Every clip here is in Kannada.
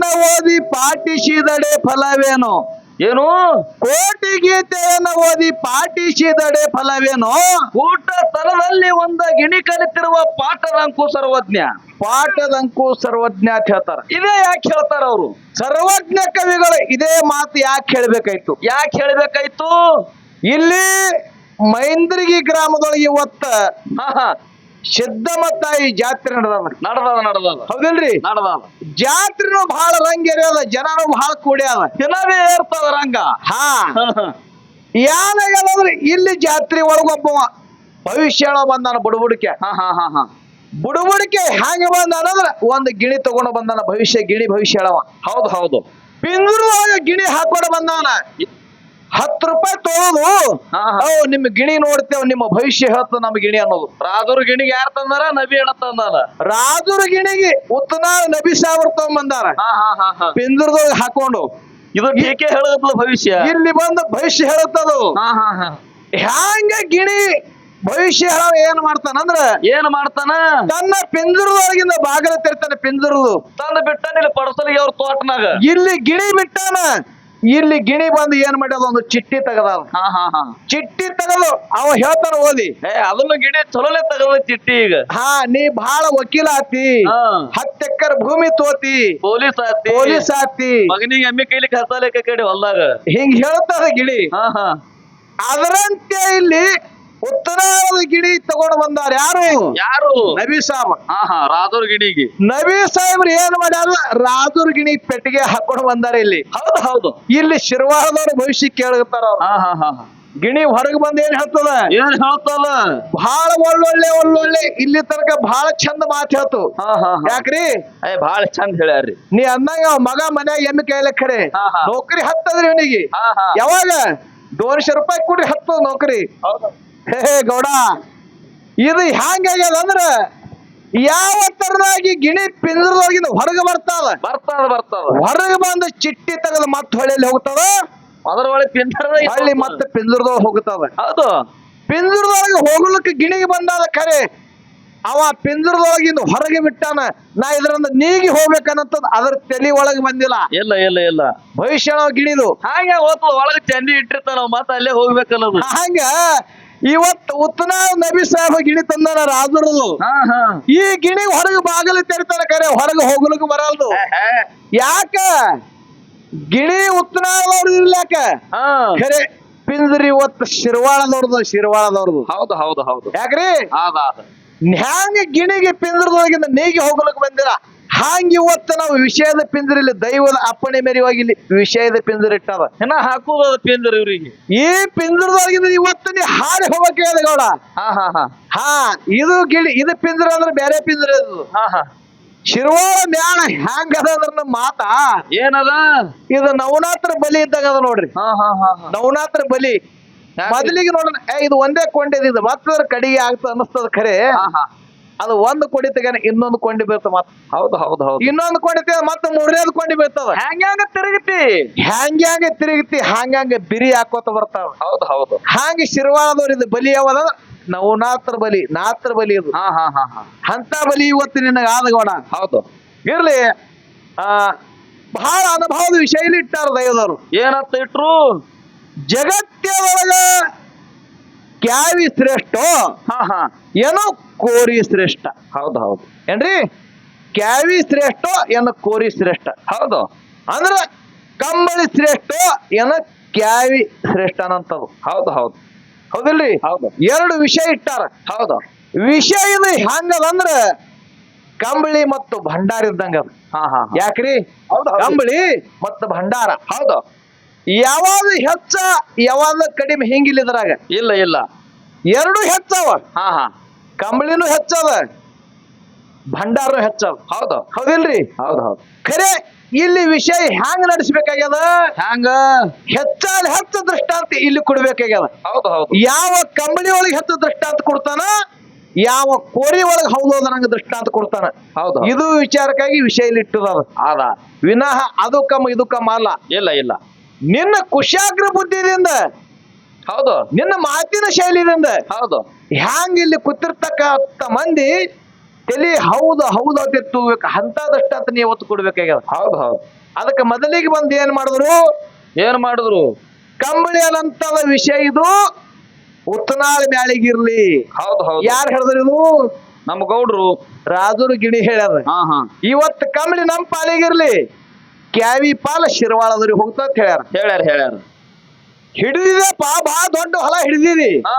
ಗೀತೆಯನ್ನ ಓದಿ ಪಾಠಿಸಿದಡೆ ಫಲವೇನು? ಏನು? ಕೋಟಿ ಗೀತೆಯನ್ನ ಓದಿ ಪಾಠಿಸಿದಡೆ ಫಲವೇನು? ಊಟ ತಲದಲ್ಲಿ ಒಂದ ಗಿಣಿ ಕಲಿತಿರುವ ಪಾಠದಂಕು ಸರ್ವಜ್ಞ. ಪಾಠದಂಕು ಸರ್ವಜ್ಞ ಅಂತ ಹೇಳ್ತಾರ. ಇದೇ ಯಾಕೆ ಹೇಳ್ತಾರ ಅವರು? ಸರ್ವಜ್ಞ ಕವಿಗಳು ಇದೇ ಮಾತು ಯಾಕೆ ಹೇಳ್ಬೇಕಾಯ್ತು? ಯಾಕೆ ಹೇಳ್ಬೇಕಾಯ್ತು? ಇಲ್ಲಿ ಮೈಂದ್ರಿಗಿ ಗ್ರಾಮದೊಳಗೆ ಇವತ್ತ ಹಾ ತಾಯಿ ಜಾತ್ರೆ ನಡೆದದ ನಡ್ದದ ನಡ್ದದ. ಹೌದಿಲ್ರಿ? ನಡ್ದದ. ಜಾತ್ರೆನೂ ಬಹಳ ರಂಗೇರಿಯದ ಜನರು ಬಹಳ ಕೂಡ್ಯಾದ ದಿನವೇ ಏರ್ತದ ರಂಗ. ಹಾ. ಯಾನಾಗ್ರಿ ಇಲ್ಲಿ ಜಾತ್ರೆ ಒಳಗೊಬ್ಬವ. ಭವಿಷ್ಯ ಬಂದಾನ ಬುಡುಬುಡಿಕೆ ಹಾ ಹಾ ಹಾ ಹಾ. ಬುಡುಬುಡಿಕೆ ಹ್ಯಾಂಗ ಬಂದಾನಂದ್ರೆ ಒಂದು ಗಿಣಿ ತಗೊಂಡು ಬಂದಾನ ಭವಿಷ್ಯ ಗಿಣಿ ಭವಿಷ್ಯ ಹೇಳವ. ಹೌದು ಹೌದು. ಪಿಂಜರೊಳಗ ಗಿಣಿ ಹಾಕೊಂಡು ಬಂದಾನ. ಹತ್ತು ರೂಪಾಯಿ ತೊಗೊಳೋದು. ಹಾ, ಹಾ. ಅವು ನಿಮ್ ಗಿಣಿ ನೋಡ್ತೇವ್ ನಿಮ್ಮ ಭವಿಷ್ಯ ಹೇಳ್ತ ನಮ್ ಗಿಣಿ ಅನ್ನೋದು. ರಾಜರು ಗಿಣಿಗೆ ಯಾರು ತಂದಾರ? ನಬಿ ಅಣ್ಣ ತಂದಾರ. ರಾಜುರ ಗಿಣಿಗೆ ಉತ್ತನ ನಬಿ ಸಾವಿರ ತಗೊಂಬಂದಾರ. ಹಾ ಹಾ ಹಾ ಹಾ. ಪಿಂಜರದೊಳಗ ಹಾಕೊಂಡು. ಇದು ಟೀಕೆ ಹೇಳದಲ್ಲ ಭವಿಷ್ಯ? ಇಲ್ಲಿ ಬಂದು ಭವಿಷ್ಯ ಹೇಳುತ್ತದು. ಹಾ ಹಾ ಹಾ. ಹ್ಯಾಂಗ ಗಿಣಿ ಭವಿಷ್ಯ ಹೇಳ ಏನ್ ಮಾಡ್ತಾನಂದ್ರ ಏನ್ ಮಾಡ್ತಾನ? ತನ್ನ ಪಿಂಜರದೊಳಗಿಂದ ಬಾಗಿಲ ತೆರ್ತಾನೆ ಪಿಂಜರದು ತಂದು ಬಿಟ್ಟ ಇಲ್ಲಿ ಪಡಸಲಿಗೆ ಅವ್ರ ತೋಟನಾಗ? ಇಲ್ಲಿ ಗಿಣಿ ಬಿಟ್ಟಾನ. ಇಲ್ಲಿ ಗಿಣಿ ಬಂದು ಏನ್ ಮಾಡ್ಯದ? ಒಂದು ಚಿಟ್ಟಿ ತೆಗದ ಹಾ ಹಾ ಹಾ. ಚಿಟ್ಟಿ ತಗದು ಅವ ಹೇಳ್ತಾನ ಓದಿ. ಏ ಅದನ್ನು ಗಿಣಿ ಚಲೋಲೆ ತಗದ ಚಿಟ್ಟಿ ಈಗ. ಹಾ ನೀ ಬಹಳ ವಕೀಲ ಆತಿ. ಹಾ. ಹತ್ತು ಎಕರ್ ಭೂಮಿ ತೋತಿ. ಪೊಲೀಸ್ ಆತಿ. ಪೊಲೀಸ್ ಆತಿ. ಮಗನಿಗೆ ಎಮ್ಮೆ ಕೈಲಿ ಕಸಾಲಿಕ ಕಡೆ ಹೊಲ್ದಾಗ. ಹಿಂಗ್ ಹೇಳ್ತದ ಗಿಣಿ. ಹಾ ಹಾ. ಅದರಂತೆ ಇಲ್ಲಿ ಉತ್ತರಾದ ಗಿಣಿ ತಗೊಂಡು ಬಂದಾರ ಯಾರು? ಯಾರು? ನಬಿ ಸಾಬ್. ಹಾ ಹಾ ಗಿಣಿಗೆ ನಬಿ ಸಾಹೇಬ್ರು ಏನ್ ಮಾಡ್ಯಾರ? ರಾಜೂರ್ ಗಿಣಿ ಪೆಟ್ಟಿಗೆ ಹಾಕೊಂಡು ಬಂದಾರ ಇಲ್ಲಿ. ಹೌದು ಹೌದು. ಇಲ್ಲಿ ಶಿರ್ವಾಳದವ್ರ ಭವಿಷ್ಯ ಕೇಳತ್ತಾರ ಅವ್ರು. ಹಾ ಹಾ ಹಾ ಹಾ. ಗಿಣಿ ಹೊರಗೆ ಬಂದ್ ಏನ್ ಹೇಳ್ತದ? ಏನ್ ಹೇಳ್ತಲ್ಲ ಬಹಳ ಒಳ್ಳೊಳ್ಳೆ ಒಳ್ಳೊಳ್ಳೆ. ಇಲ್ಲಿ ತನಕ ಬಹಳ ಚಂದ ಮಾತು ಹೇಳ್ತು. ಹಾ ಹಾ ಹಾ. ಯಾಕ್ರಿ? ಬಹಳ ಚಂದ ಹೇಳ್ಯಾರ್ರಿ. ನೀ ಅಂದಂಗ ಅವ್ ಮಗ ಮನ್ಯಾಗ ಎಮ್ಮೆ ಕೈಲೆ ಖರೆ ಹಾ, ಹಾ. ನೌಕರಿ ಹತ್ತದ್ರಿ ಇವನಿಗೆ. ಹಾ ಹಾ. ಯಾವಾಗ? ದೋನ್ಶೆ ರೂಪಾಯಿ ಕೂಡಿ ಹತ್ತು ನೌಕರಿ. ಹೌದು. ಹೇ ಗೌಡ ಇದು ಹ್ಯಾಂಗಾಗ್ಯದ ಅಂದ್ರ ಯಾವ ತರನಾಗಿ ಗಿಣಿ ಪಿಂಜರದೊಳಗಿಂದ ಹೊರಗೆ ಬರ್ತಾವ ಬರ್ತದ ಬರ್ತದ ಹೊರಗೆ ಬಂದು ಚಿಟ್ಟಿ ತೆಗೆದು ಮತ್ತೆ ಹೊಳೆಯಲ್ಲಿ ಹೋಗ್ತದ? ಅದರೊಳಗೆ ಪಿಂದ್ರದ ಪಿಂಜರದ ಹಳ್ಳಿ ಮತ್ತೆ ಪಿಂಜರದೊಳಗೆ ಹೋಗ್ತದ. ಹೌದು. ಪಿಂಜರದೊಳಗೆ ಹೋಗ್ಲಿಕ್ಕೆ ಗಿಣಿಗೆ ಬಂದಾದ ಖರೆ ಅವ ಪಿಂಜರದೊಳಗಿಂದ ಹೊರಗೆ ಬಿಟ್ಟಾನ. ನಾ ಇದರಿಂದ ನೀಗಿ ಹೋಗ್ಬೇಕನ್ನಂತದ್ ಅದ್ರ ತಲೆ ಒಳಗೆ ಬಂದಿಲ್ಲ. ಇಲ್ಲ ಇಲ್ಲ ಇಲ್ಲ. ಭವಿಷ್ಯ ಗಿಣಿದು. ಹಾಗೆ ಹೋಗ್ತದ ಒಳಗೆ ಚಂದಿ ಇಟ್ಟಿರ್ತಾನ ಮತ್ತೆ ಅಲ್ಲೇ ಹೋಗ್ಬೇಕಲ್ಲ ಹಂಗ ಇವತ್ತು ಉತ್ತನ ನಬಿ ಸಾಹೇಬ ಗಿಣಿ ತಂದಾರ ರಾಜರದು. ಈ ಗಿಣಿ ಹೊರಗೆ ಬಾಗಿಲು ತೆರಿತಾರ ಕರೆ ಹೊರಗೆ ಹೋಗ್ಲಿಕ್ಕೆ ಬರಲ್ದು. ಯಾಕ? ಗಿಣಿ ಉತ್ತನಾದವ್ರದ್ದು ಇರ್ಲಾಕ. ಹಾ. ಖರೆ ಪಿಂದ್ರಿ ಇವತ್ತು ಶಿರ್ವಾಳದವ್ರದ್ದು ಶಿರ್ವಾಳದವ್ರದ್ದು ಹೌದು ಹೌದು ಹೌದು. ಯಾಕ್ರಿ? ಹ್ಯಾಂಗ ಗಿಣಿಗೆ ಪಿಂದ್ರದೊಳಗಿಂದ ನೀಗಿ ಹೋಗ್ಲಿಕ್ಕೆ ಬಂದಿರ? ಹಾಂಗ ಇವತ್ತು ನಾವು ವಿಷಯದ ಪಿಂಜರಿಲಿ ದೈವದ ಅಪ್ಪಣೆ ಮೇರೆವಾಗಿ ಇಲ್ಲಿ ವಿಷಯದ ಪಿಂಜರ ಇಟ್ಟಾರ ಏನ ಹಾಕುದ ಪಿಂದ್ರ ಪಿಂಜರ್ ಇವ್ರಿಗೆ. ಈ ಪಿಂಜರದೊಳಗಿಂದ ಇವತ್ತು ನೀ ಹಾರಿ ಹೋಗಕ್ಕೆ ಗೌಡ. ಹಾ ಹಾ ಹಾ. ಹಾ ಇದು ಗಿಳಿ ಇದು ಪಿಂಜರ ಅಂದ್ರೆ ಬೇರೆ ಪಿಂಜರ ಇದು. ಹಾ ಹಾ. ಶಿರ್ವಾಳ ಮ್ಯಾಣ ಹ್ಯಾಂಗ ಅದ ಅದ್ರ ಮಾತ? ಏನದ? ಇದು ನವನಾತ್ರ ಬಲಿ ಇದ್ದಾಗ ಅದ ನೋಡ್ರಿ. ಹಾ ಹಾ ಹಾ ಹಾ. ನವನಾತ್ರ ಬಲಿ. ಮೊದಲಿಗೆ ನೋಡೋಣ ಏ ಇದು ಒಂದೇ ಕೊಂಡಿದ್ ಇದು. ಮತ್ತದ್ರ ಕಡಿಗೆ ಆಗ್ತದ ಅನಸ್ತದ ಖರೆ. ಹಾ ಹಾ. ಅದು ಒಂದು ಕೊಡಿ ತೆಗಾನ ಇನ್ನೊಂದು ಕೊಂಡಿ ಬೀಳ್ತದ ಮತ್ತ ಹೌದು ಹೌದು ಹೌದು. ಇನ್ನೊಂದು ಕೊಂಡಿ ತೆಗ ಮತ್ತೆ ಮೂರನೇದು ಕೊಂಡಿ ಬೀಳ್ತದ. ಹ್ಯಾಂಗ್ಯಾಂಗ ತಿರುಗಿತಿ? ಹ್ಯಾಂಗ್ಯಾಂಗ ತಿರುಗತಿ ಹಂಗಂಗ ಬಿರಿ ಹಾಕೋತ ಬರ್ತಾವ. ಹೌದು ಹೌದು. ಹಾಗೆ ಶಿರ್ವಾಳದವ್ರ ಇದು ಬಲಿ ಯಾವದ ನವನಾತ್ರ ಬಲಿ ನಾತ್ರ ಬಲಿ ಇದು. ಹಾ ಹಾ ಹಾ ಹಾ. ಅಂತ ಬಲಿ ಇವತ್ತು ನಿನಗ ಆದಗೋಣ ಹೌದು. ಇರ್ಲಿ ಆ ಬಹಳ ಅನುಭವದ ವಿಷಯ ಇಲ್ಲಿ ಇಟ್ಟಾರ ದೈವದವರು. ಏನಂತ ಇಟ್ರು? ಜಗತ್ತೊಳಗ ಕ್ಯಾವಿ ಶ್ರೇಷ್ಠ ಹಾ ಹಾ. ಏನೋ ಕೋರಿ ಶ್ರೇಷ್ಠ ಹೌದು ಹೌದು. ಏನ್ರಿ? ಕ್ಯಾವಿ ಶ್ರೇಷ್ಠ ಏನು ಕೋರಿ ಶ್ರೇಷ್ಠ ಹೌದು. ಅಂದ್ರ ಕಂಬಳಿ ಶ್ರೇಷ್ಠ ಏನು ಕ್ಯಾವಿ ಶ್ರೇಷ್ಠ ಅನ್ನಂತದು ಹೌದು ಹೌದು. ಹೌದಿಲ್ರಿ? ಹೌದು. ಎರಡು ವಿಷಯ ಇಟ್ಟಾರ. ಹೌದು. ವಿಷಯ ಇದು ಹೆಂಗದಂದ್ರ ಕಂಬಳಿ ಮತ್ತು ಭಂಡಾರ ಇದ್ದಂಗ ಅದು. ಹಾ ಹಾ. ಯಾಕ್ರಿ. ಕಂಬಳಿ ಮತ್ತು ಭಂಡಾರ. ಹೌದು. ಯಾವಾಗ ಹೆಚ್ಚ ಯಾವಾಗ ಕಡಿಮೆ ಹಿಂಗಿಲ್ಲ ಇದ್ರಾಗ? ಇಲ್ಲ ಇಲ್ಲ. ಎರಡು ಹೆಚ್ಚವ. ಹಾ ಹಾ. ಕಂಬಳಿನೂ ಹೆಚ್ಚದ ಭಂಡಾರ ಹೆಚ್ಚದ ಹೌದು. ಹೌದಿಲ್ರಿ? ಹೌದು ಹೌದು. ಖರೆ ಇಲ್ಲಿ ವಿಷಯ ಹ್ಯಾಂಗ ನಡೆಸಬೇಕಾಗ್ಯದ? ಹ್ಯಾಂಗ? ಹೆಚ್ಚಾದ ಹೆಚ್ಚು ದೃಷ್ಟಾಂತ ಇಲ್ಲಿ ಕೊಡ್ಬೇಕಾಗ್ಯದ. ಹೌದು ಹೌದು. ಯಾವ ಕಂಬಳಿ ಒಳಗೆ ಹೆಚ್ಚು ದೃಷ್ಟಾಂತ ಕೊಡ್ತಾನ ಯಾವ ಕೋರಿ ಒಳಗೆ ಹೌದು ನಂಗೆ ದೃಷ್ಟಾಂತ ಕೊಡ್ತಾನ. ಹೌದು ಇದು ವಿಚಾರಕ್ಕಾಗಿ ವಿಷಯ ಇಲ್ಲಿ ಇಟ್ಟದ ಅದ ವಿನಃ ಅದು ಕಮ್ಮ ಇದು ಕಮ್ಮ ಅಲ್ಲ. ಇಲ್ಲ ಇಲ್ಲ. ನಿನ್ನ ಕುಶಾಗ್ರ ಬುದ್ಧಿದಿಂದ ಹೌದು. ನಿನ್ನ ಮಾತಿನ ಶೈಲಿಯಿಂದ ಹೌದು. ಹ್ಯಾಂಗ ಇಲ್ಲಿ ಕೂತಿರ್ತಕ್ಕ ಮಂದಿ ತಲೆ ಹೌದು ಹೌದು ಅಂತ ತೂಬೇಕು ಅಂತದಷ್ಟ ಅಂತ ನೀವು ಒತ್ತು ಕೊಡ್ಬೇಕಾಗ್ಯದ. ಹೌದು ಹೌದು. ಅದಕ್ಕೆ ಮೊದಲಿಗೆ ಬಂದು ಏನ್ ಮಾಡಿದ್ರು? ಏನ್ ಮಾಡಿದ್ರು? ಕಂಬಳಿ ಅನ್ನಂತದ ವಿಷಯ ಇದು ಉತ್ತನಾಳ ಮ್ಯಾಳಿಗಿರ್ಲಿ ಹೌದು ಹೌದು. ಯಾರು ಹೇಳಿದ್ರು ಇದು? ನಮ್ಮ ಗೌಡ್ರು. ರಾಜರು ಗಿಣಿ ಹೇಳ್ಯಾರ. ಹಾ ಹಾ. ಇವತ್ತು ಕಂಬಳಿ ನಮ್ಮ ಪಾಲಿಗಿರ್ಲಿ ಕ್ಯಾವಿ ಪಾಲ ಶಿರ್ವಾಳದವ್ರಿಗೆ ಹೋಗ್ತಾ ಅಂತ ಹೇಳ್ಯಾರ. ಹೇಳ್ಯಾರ ಹೇಳ್ಯಾರ. ಹಿಡಿದಿದೆಪ್ಪ ಬಾ ದೊಡ್ಡ ಹೊಲ ಹಿಡಿದಿದಿ. ಹಾ.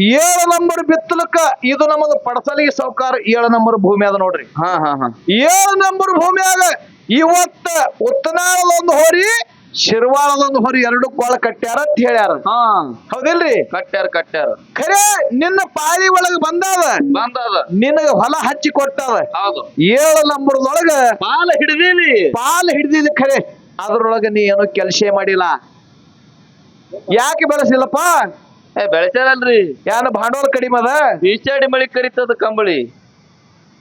ಏಳು ನಂಬರ್ ಬಿತ್ತಲಕ್ಕ ಇದು ನಮಗ ಪಡಸಲಿಗೆ ಸೌಕಾರ ಏಳು ನಂಬರ್ ಭೂಮಿ ಅದ ನೋಡ್ರಿ. ಹಾ ಹಾ ಹಾ. ಏಳು ನಂಬರ್ ಭೂಮಿಯಾಗ ಇವತ್ತ ಉತ್ತನಾಳದೊಂದು ಹೊರಿ ಶಿರ್ವಾಳದೊಂದು ಹೊರಿ ಎರಡು ಕೊಳ ಕಟ್ಟ್ಯಾರ ಅಂತ ಹೇಳ್ಯಾರ. ಹಾ. ಹೌದಿಲ್ರಿ? ಕಟ್ಟ್ಯಾರ ಕಟ್ಟ್ಯಾರ. ಖರೆ ನಿನ್ನ ಪಾಳಿ ಒಳಗ ಬಂದಾವ ಬಂದದ. ನಿನಗ ಹೊಲ ಹಚ್ಚಿ ಕೊಟ್ಟಾವ. ಹೌದು. ಏಳು ನಂಬರ್ದೊಳಗ ಪಾಲ ಹಿಡಿದೀನಿ ಪಾಲ್ ಹಿಡ್ದಿದ್ ಖರೆ ಅದ್ರೊಳಗ ನೀ ಏನೋ ಕೆಲಸ ಮಾಡಿಲ್ಲ. ಯಾಕೆ ಬೆಳೆಸಿಲ್ಲಪ್ಪ? ಏ ಬೆಳೆಸ್ಯಾರಲ್ರಿ. ಯಾನ ಭಾಂಡೋಲ್ ಕಡಿಮದ ಬೀಚಾಡಿ ಮಳಿ ಕರಿತದ ಕಂಬಳಿ.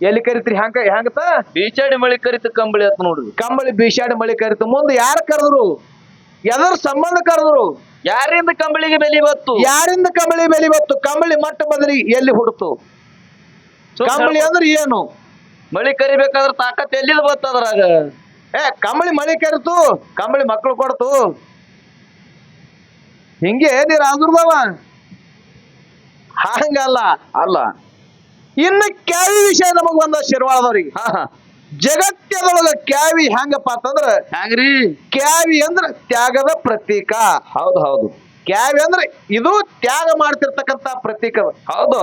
ಎಲ್ಲಿ ಕರಿತ್ರಿ? ಹ್ಯಾಂಗ ಹೆಂಗತ ಬೀಚಾಡಿ ಮಳಿ ಕರಿತ ಕಂಬಳಿ ಅಂತ ನೋಡ್ರಿ. ಕಂಬಳಿ ಬೀಚಾಡಿ ಮಳಿ ಕರಿತ. ಮುಂದೆ ಯಾರು ಕರೆದ್ರು? ಎದರ ಸಂಬಂಧ ಕರೆದ್ರು. ಯಾರಿಂದ ಕಂಬಳಿಗೆ ಬೆಲಿ ಬತ್ತು? ಯಾರಿಂದ ಕಂಬಳಿ ಬೆಲಿ ಬತ್ತು? ಕಂಬಳಿ ಮಟ್ಟ ಬದಲಿ ಎಲ್ಲಿ ಹುಡ್ತು? ಕಂಬಳಿ ಅಂದ್ರೆ ಏನು? ಮಳಿ ಕರಿಬೇಕಾದ್ರೆ ತಾಕತ್ ಎಲ್ಲಿದ್ ಬತ್ತದ್ರಾಗ ಏ ಕಂಬಳಿ ಮಳಿ ಕರಿತು ಕಂಬಳಿ ಮಕ್ಕಳು ಕೊಡ್ತು. ಹಿಂಗೆ ನೀರ್ ಆದ್ರದವ ಹಂಗಲ್ಲ. ಅಲ್ಲ. ಇನ್ನು ಕ್ಯಾವಿ ವಿಷಯ ನಮಗ್ ಬಂದ ಶಿರ್ವಾಳದವ್ರಿಗೆ ಹಾ ಹಾ. ಜಗತ್ತದೊಳಗ ಕ್ಯಾವಿ ಹೆಂಗಪ್ಪ ಅಂತಂದ್ರ ಹ್ಯಾಂಗ್ರಿ ಕ್ಯಾವಿ ಅಂದ್ರ ತ್ಯಾಗದ ಪ್ರತೀಕ. ಹೌದು ಹೌದು. ಕ್ಯಾವಿ ಅಂದ್ರೆ ಇದು ತ್ಯಾಗ ಮಾಡ್ತಿರ್ತಕ್ಕಂತ ಪ್ರತೀಕ ಹೌದು.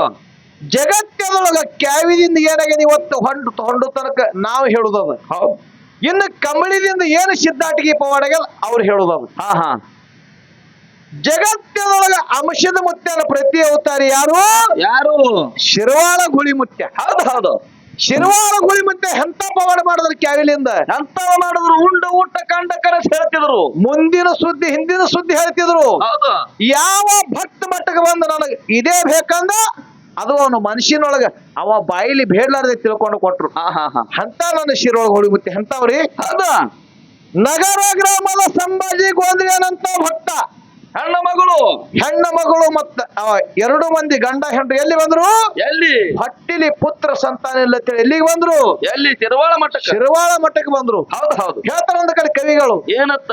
ಜಗತ್ತದೊಳಗ ಕ್ಯಾವಿದಿಂದ ಏನಾಗಿದೆ ಇವತ್ತು ಹೊಂಡು ಹೊಂಡು ತನಕ ನಾವು ಹೇಳುದದ. ಹೌದು. ಇನ್ನು ಕಂಬಳಿದಿಂದ ಏನು ಸಿದ್ದಾಟಿಗೆ ಪವಾಡಗಲ್ ಅವ್ರು ಹೇಳುದದು. ಹಾ ಹಾ. ಜಗತ್ತದೊಳಗ ಅಂಶದ ಮುತ್ಯನ ಪ್ರತಿ ಅವತಾರಿ ಯಾರು? ಯಾರು? ಶಿರವಾಳ ಗುಳಿ ಮುತ್ಯ. ಹೌದು ಹೌದು. ಶಿರವಾಳ ಗುಳಿ ಮುತ್ಯ ಎಂತ ಪವಾಡ ಮಾಡಿದ್ರು ಕ್ಯಾರಿಲಿಂದ? ಎಂತವ ಮಾಡಿದ್ರು? ಉಂಡ ಊಟ ಕಂಡ ಕನಸು ಹೇಳ್ತಿದ್ರು. ಮುಂದಿನ ಸುದ್ದಿ ಹಿಂದಿನ ಸುದ್ದಿ ಹೇಳ್ತಿದ್ರು. ಹೌದು. ಯಾವ ಭಕ್ತ ಮಟ್ಟಕ್ಕೆ ಬಂದ ನನಗೆ? ಇದೇ ಬೇಕಂದ? ಅದು ಅವನು ಮನುಷ್ಯನೊಳಗ ಅವ ಬಾಯಿಲಿ ಬೇಡ್ಲಾರ್ದೆ ತಿಳ್ಕೊಂಡು ಕೊಟ್ರು. ಹಾ ಹಾ ಹಾ. ಅಂತ ನನ್ನ ಶಿರೊಳಗೆ ಹೊಡಿ ಮುತ್ತೆ ಅಂತವ್ರಿ ಹೌದು. ನಗರ ಗ್ರಾಮದ ಸಂಭಾಜಿ ಗೋಂದ್ರಿಯನಂತ ಭಕ್ತ. ಹೆಣ್ಣ ಮಗಳು. ಹೆಣ್ಣ ಮಗಳು ಮತ್ತ ಎರಡು ಮಂದಿ ಗಂಡ ಹೆಂಡ್ರು ಎಲ್ಲಿ ಬಂದ್ರು? ಎಲ್ಲಿ? ಹಟ್ಟಿಲಿ ಪುತ್ರ ಸಂತಾನ ಇಲ್ಲ ಎಲ್ಲಿಗೆ ಬಂದ್ರು? ಎಲ್ಲಿ? ತಿರುವಾಳ ಮಠಕ್ಕೆ. ತಿರುವಾಳ ಮಠಕ್ಕೆ ಬಂದ್ರು. ಹೌದು ಹೌದು. ಹೇಳ್ತಾರ ಒಂದ್ ಕಡೆ ಕವಿಗಳು. ಏನತ್ತ?